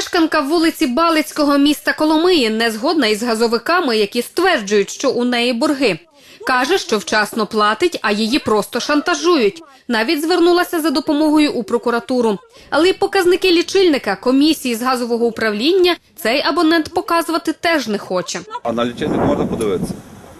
Мешканка вулиці Балицького міста Коломиї не згодна із газовиками, які стверджують, що у неї борги. Каже, що вчасно платить, а її просто шантажують. Навіть звернулася за допомогою у прокуратуру. Але й показники лічильника комісії з газового управління цей абонент показувати теж не хоче. А на лічильник можна подивитися?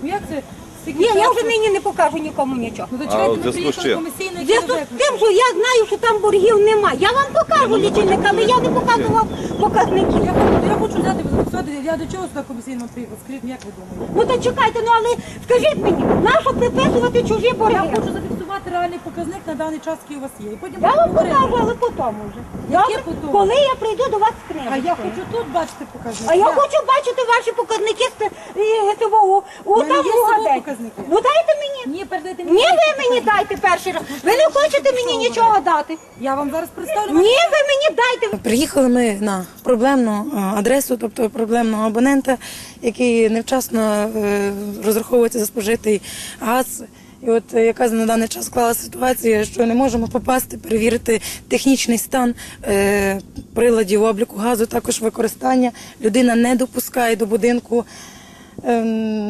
Ну як це? Ні, я вже нині не покажу нікому нічого. Ну, А в зв'язку з чим? комісійно, зв'язку з тим, що я знаю, що там боргів нема. Я вам покажу лічильник, але я не показував показників. Я хочу, я хочу взяти зафіксувати, я до чого сюди комісійно приїхав? Скажіть, як ви думаєте? Ну то чекайте, ну але скажіть мені, нащо приписувати чужі Я борги? хочу зафіксувати реальний показник на даний час, який у вас є. І потім Я вам говорити. покажу, але потім вже. Яке Добре? потім? Коли я прийду до вас з А я хочу тут бачити показник. А я хочу бачити ваші показники з е, того, у мене там є з собою показники. Ну дайте мені. Ні, передайте мені. Ні, ви мені дайте перший раз. Ви не хочете мені нічого дати. Я вам зараз представлю. Ні, ви мені дайте. Приїхали ми на проблемну е, адресу, тобто проблемного абонента, який невчасно е, розраховується за спожитий газ. І от е, яка на даний час склалася ситуація, що не можемо попасти, перевірити технічний стан е, приладів обліку газу, також використання. Людина не допускає до будинку, е,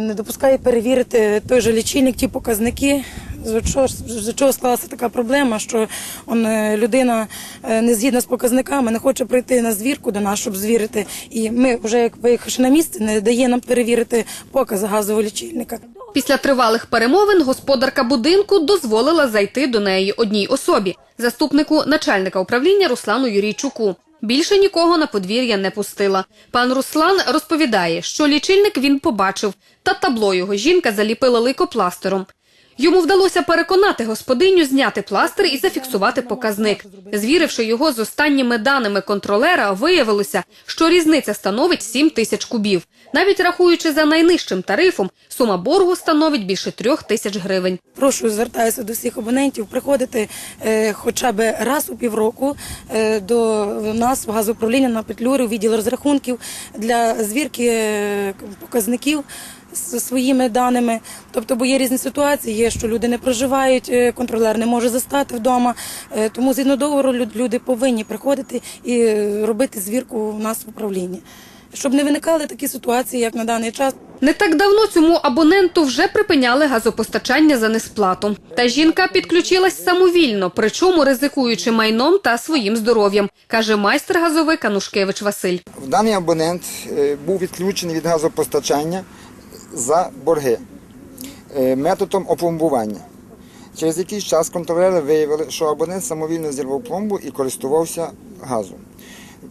не допускає перевірити той же лічильник, ті показники. З чого, з чого склалася така проблема, що он, е, людина е, не згідна з показниками, не хоче прийти на звірку до нас, щоб звірити. І ми вже як виїхавши на місце, не дає нам перевірити покази газового лічильника. Після тривалих перемовин господарка будинку дозволила зайти до неї одній особі заступнику начальника управління Руслану Юрійчуку. Більше нікого на подвір'я не пустила. Пан Руслан розповідає, що лічильник він побачив, та табло його жінка заліпила лейкопластером. Йому вдалося переконати господиню зняти пластир і зафіксувати показник. Звіривши його з останніми даними контролера, виявилося, що різниця становить 7 тисяч кубів. Навіть рахуючи за найнижчим тарифом, сума боргу становить більше трьох тисяч гривень. Прошу звертаюся до всіх абонентів приходити е, хоча б раз у півроку е, до нас в газоуправління на Петлюрі, у відділ розрахунків для звірки е, показників з своїми даними. Тобто, бо є різні ситуації, є, що люди не проживають, е, контролер не може застати вдома. Е, Тому згідно договору люди повинні приходити і е, робити звірку у нас в управлінні. Щоб не виникали такі ситуації, як на даний час. Не так давно цьому абоненту вже припиняли газопостачання за несплату. Та жінка підключилась самовільно, причому ризикуючи майном та своїм здоров'ям, каже майстер газовик Анушкевич Василь. Даний абонент був відключений від газопостачання за борги е, методом опломбування. Через якийсь час контролери виявили, що абонент самовільно зірвав пломбу і користувався газом.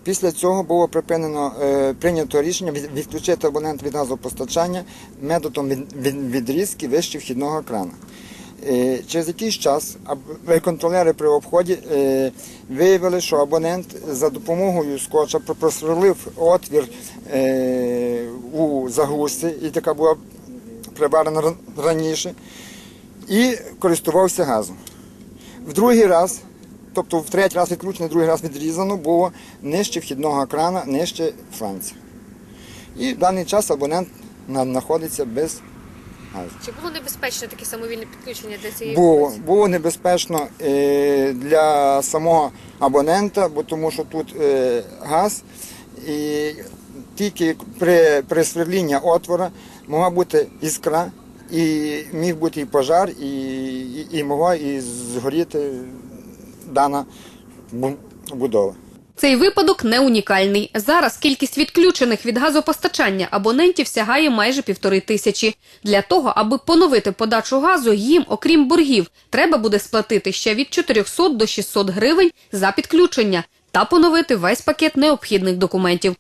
Після цього було припинено е, прийнято рішення відключити абонент від газопостачання методом від- від- відрізки вище вхідного крана. Е, Через якийсь час контролери при обході е, виявили, що абонент за допомогою скотча про- просверлив отвір е, у загрузці, і така була приварена раніше, і користувався газом. В другий раз, тобто в третій раз відключено, в другий раз відрізано, було нижче вхідного крана, нижче фланця. І в даний час абонент знаходиться без газу. Чи було небезпечно таке самовільне підключення для цієї Було, вулиці? було небезпечно е, для самого абонента, бо тому що тут е, газ, і тільки при, при сверлінні отвора могла бути іскра, і міг бути і пожар, і, і, і могла і згоріти дана бу- будова. Цей випадок не унікальний. Зараз кількість відключених від газопостачання абонентів сягає майже півтори тисячі. Для того, аби поновити подачу газу, їм, окрім боргів, треба буде сплатити ще від 400 до 600 гривень за підключення та поновити весь пакет необхідних документів.